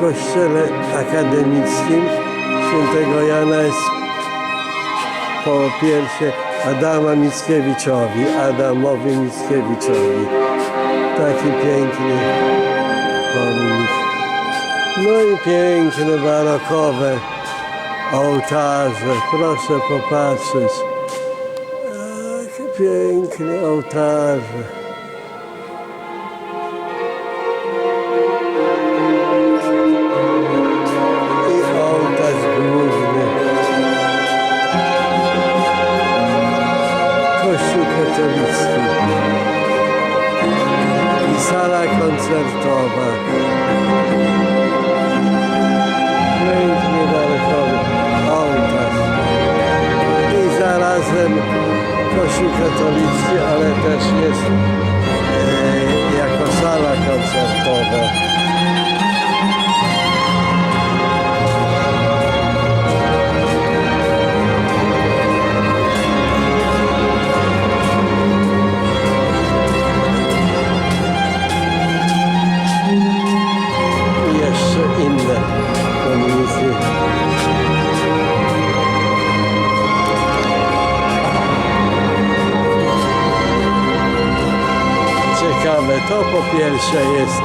w kościele akademickim świętego Jana jest po piersie Adama Mickiewiczowi, Adamowi Mickiewiczowi. Taki piękny pomnik. No i piękne barokowe ołtarze. Proszę popatrzeć. Jakie piękne ołtarze. Katolicki. I sala koncertowa. Pięknie barokowy ołtarz. I zarazem kościół katolicki, ale też jest to po pierwsze jest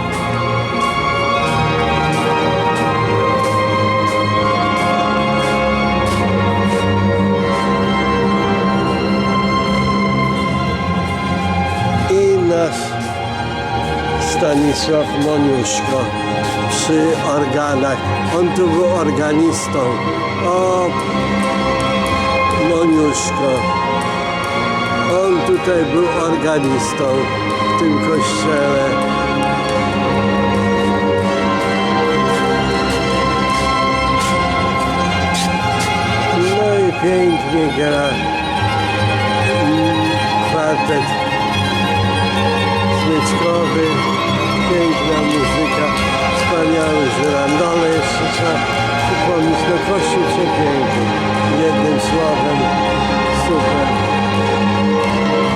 i nasz Stanisław Moniuszko przy organach. On tu był organistą. O, Moniuszko. On tutaj był organistą w tym kościele. No i pięknie gra mm, kwartet